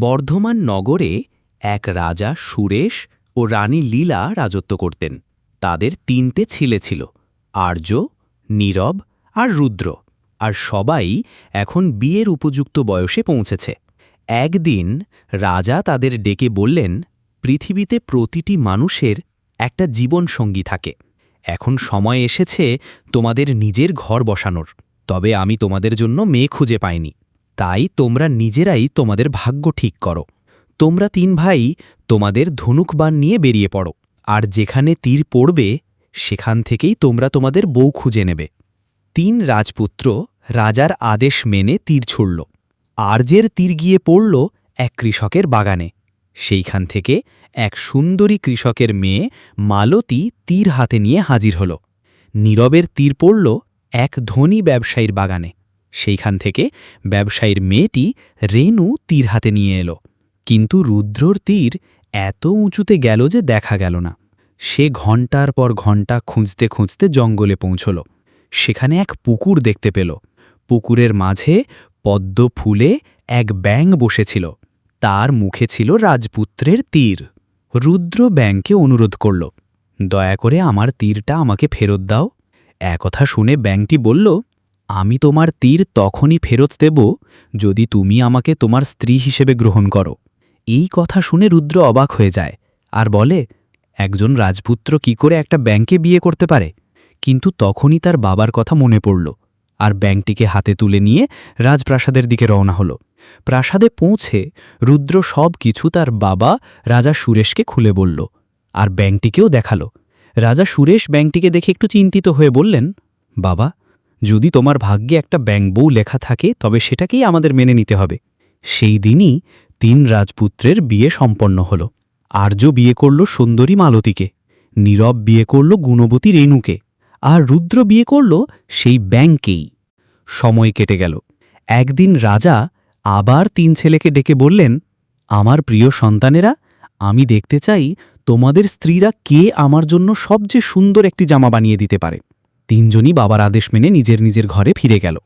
বর্ধমান নগরে এক রাজা সুরেশ ও রানী লীলা রাজত্ব করতেন। তাদের তিনটে ছেলে ছিল, আর্য, নীরব আর রুদ্র। আর সবাই এখন বিয়ের উপযুক্ত বয়সে পৌঁছেছে। একদিন রাজা তাদের ডেকে বললেন, পৃথিবীতে প্রতিটি মানুষের একটা জীবনসঙ্গী থাকে। এখন সময় এসেছে তোমাদের নিজের ঘর বসানোর। তবে আমি তোমাদের জন্য মেয়ে খুঁজে পাইনি। তাই তোমরা নিজেরাই তোমাদের ভাগ্য ঠিক করো। তোমরা তিন ভাই তোমাদের ধনুকবান নিয়ে বেরিয়ে পড়ো, আর যেখানে তীর পড়বে, সেখান থেকেই তোমরা তোমাদের বউ খুঁজে নেবে। তিন রাজপুত্র রাজার আদেশ মেনে তীর ছুড়ল। আর্যের তীর গিয়ে পড়ল এক কৃষকের বাগানে। সেইখান থেকে এক সুন্দরী কৃষকের মেয়ে মালতী তীর হাতে নিয়ে হাজির হল। নীরবের তীর পড়ল এক ধনী ব্যবসায়ীর বাগানে। সেইখান থেকে ব্যবসায়ীর মেয়েটি রেনু তীর হাতে নিয়ে এলো। কিন্তু রুদ্রর তীর এত উঁচুতে গেল যে দেখা গেল না। সে ঘণ্টার পর ঘণ্টা খুঁজতে খুঁজতে জঙ্গলে পৌঁছল। সেখানে এক পুকুর দেখতে পেল। পুকুরের মাঝে পদ্ম ফুলে এক ব্যাঙ বসেছিল। তার মুখে ছিল রাজপুত্রের তীর। রুদ্র ব্যাংকে অনুরোধ করল, দয়া করে আমার তীরটা আমাকে ফেরত দাও। একথা শুনে ব্যাংকটি বলল আমি তোমার তীর তখনই ফেরত দেব যদি তুমি আমাকে তোমার স্ত্রী হিসেবে গ্রহণ করো। এই কথা শুনে রুদ্র অবাক হয়ে যায় আর বলে, একজন রাজপুত্র কি করে একটা ব্যাংকে বিয়ে করতে পারে? কিন্তু তখনই তার বাবার কথা মনে পড়ল আর ব্যাংকটিকে হাতে তুলে নিয়ে রাজপ্রাসাদের দিকে রওনা হল। প্রাসাদে পৌঁছে রুদ্র সব কিছু তার বাবা রাজা সুরেশকে খুলে বলল আর ব্যাংকটিকেও দেখাল। রাজা সুরেশ ব্যাংকটিকে দেখে একটু চিন্তিত হয়ে বললেন, বাবা যদি তোমার ভাগ্যে একটা ব্যাংক লেখা থাকে, তবে সেটাকেই আমাদের মেনে নিতে হবে। সেই দিনই তিন রাজপুত্রের বিয়ে সম্পন্ন হল। আর্য বিয়ে করল সুন্দরী মালতীকে, নীরব বিয়ে করল গুণবতী রেণুকে, আর রুদ্র বিয়ে করল সেই ব্যাংকেই। সময় কেটে গেল। একদিন রাজা আবার তিন ছেলেকে ডেকে বললেন, আমার প্রিয় সন্তানেরা, আমি দেখতে চাই তোমাদের স্ত্রীরা কে আমার জন্য সবচেয়ে সুন্দর একটি জামা বানিয়ে দিতে পারে। তিনজনই বাবার আদেশ মেনে নিজের নিজের ঘরে ফিরে গেল।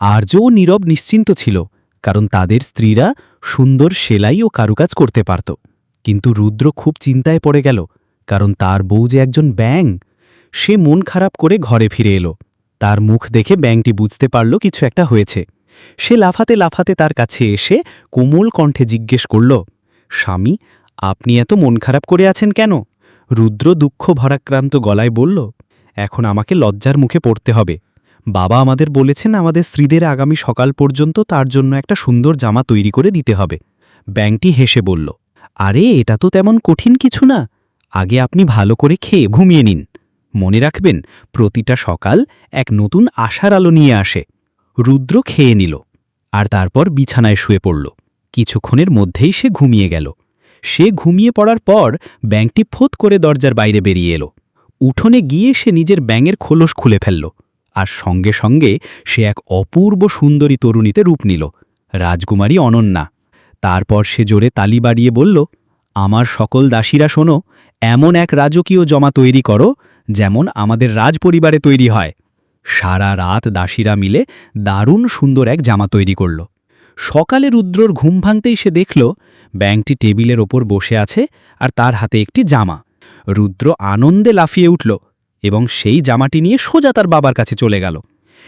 আর্য ও নীরব নিশ্চিন্ত ছিল, কারণ তাদের স্ত্রীরা সুন্দর সেলাই ও কারুকাজ করতে পারত। কিন্তু রুদ্র খুব চিন্তায় পড়ে গেল, কারণ তার বউ যে একজন ব্যাং সে মন খারাপ করে ঘরে ফিরে এলো। তার মুখ দেখে ব্যাংটি বুঝতে পারল কিছু একটা হয়েছে। সে লাফাতে লাফাতে তার কাছে এসে কোমল কণ্ঠে জিজ্ঞেস করল, স্বামী, আপনি এত মন খারাপ করে আছেন কেন? রুদ্র দুঃখ ভরাক্রান্ত গলায় বলল এখন আমাকে লজ্জার মুখে পড়তে হবে। বাবা আমাদের বলেছেন আমাদের স্ত্রীদের আগামী সকাল পর্যন্ত তার জন্য একটা সুন্দর জামা তৈরি করে দিতে হবে। ব্যাংকটি হেসে বলল, আরে, এটা তো তেমন কঠিন কিছু না। আগে আপনি ভালো করে খেয়ে ঘুমিয়ে নিন। মনে রাখবেন, প্রতিটা সকাল এক নতুন আশার আলো নিয়ে আসে। রুদ্র খেয়ে নিল, আর তারপর বিছানায় শুয়ে পড়ল। কিছুক্ষণের মধ্যেই সে ঘুমিয়ে গেল। সে ঘুমিয়ে পড়ার পর ব্যাংকটি ফোত করে দরজার বাইরে বেরিয়ে এলো। উঠোনে গিয়ে সে নিজের ব্যাঙের খোলস খুলে ফেলল আর সঙ্গে সঙ্গে সে এক অপূর্ব সুন্দরী তরুণীতে রূপ নিল, রাজকুমারী অনন্যা। তারপর সে জোরে তালি বাড়িয়ে বলল, আমার সকল দাসীরা শোনো, এমন এক রাজকীয় জমা তৈরি করো যেমন আমাদের রাজপরিবারে তৈরি হয়। সারা রাত দাসীরা মিলে দারুণ সুন্দর এক জামা তৈরি করল। সকালে রুদ্রর ঘুম ভাঙতেই সে দেখল ব্যাংকটি টেবিলের ওপর বসে আছে আর তার হাতে একটি জামা। রুদ্র আনন্দে লাফিয়ে উঠল এবং সেই জামাটি নিয়ে সোজা তার বাবার কাছে চলে গেল।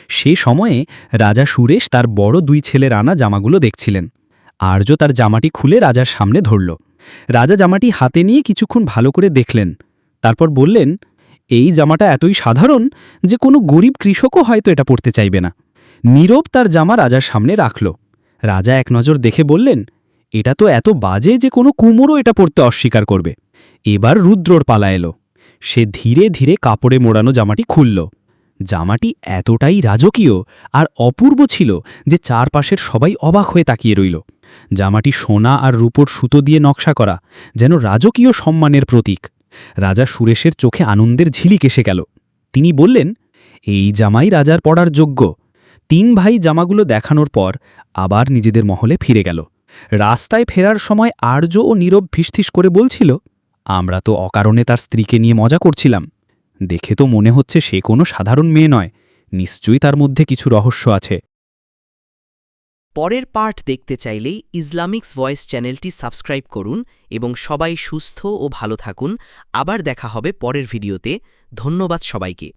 সে সময়ে রাজা সুরেশ তার বড় দুই ছেলের আনা জামাগুলো দেখছিলেন। আর্য তার জামাটি খুলে রাজার সামনে ধরল। রাজা জামাটি হাতে নিয়ে কিছুক্ষণ ভালো করে দেখলেন। তারপর বললেন, এই জামাটা এতই সাধারণ যে কোনো গরিব কৃষকও হয়তো এটা পড়তে চাইবে না। নীরব তার জামা রাজার সামনে রাখল। রাজা এক নজর দেখে বললেন, এটা তো এত বাজে যে কোনো কুমোরও এটা পড়তে অস্বীকার করবে। এবার রুদ্রর পালা এলো। সে ধীরে ধীরে কাপড়ে মোড়ানো জামাটি খুলল। জামাটি এতটাই রাজকীয় আর অপূর্ব ছিল যে চারপাশের সবাই অবাক হয়ে তাকিয়ে রইল। জামাটি সোনা আর রূপোর সুতো দিয়ে নকশা করা, যেন রাজকীয় সম্মানের প্রতীক। রাজা সুরেশের চোখে আনন্দের ঝিলিক এসে গেল। তিনি বললেন, এই জামাই রাজার পড়ার যোগ্য। তিন ভাই জামাগুলো দেখানোর পর আবার নিজেদের মহলে ফিরে গেল। রাস্তায় ফেরার সময় আর্য ও নীরব ফিসফিস করে বলছিল আমরা তো অকারণে তার স্ত্রীকে নিয়ে মজা করছিলাম। দেখে তো মনে হচ্ছে সে কোনো সাধারণ মেয়ে নয়। নিশ্চয়ই তার মধ্যে কিছু রহস্য আছে। পরের পার্ট দেখতে চাইলে ইসলামিক্স ভয়েস চ্যানেলটি সাবস্ক্রাইব করুন এবং সবাই সুস্থ ও ভালো থাকুন। আবার দেখা হবে পরের ভিডিওতে। ধন্যবাদ সবাইকে।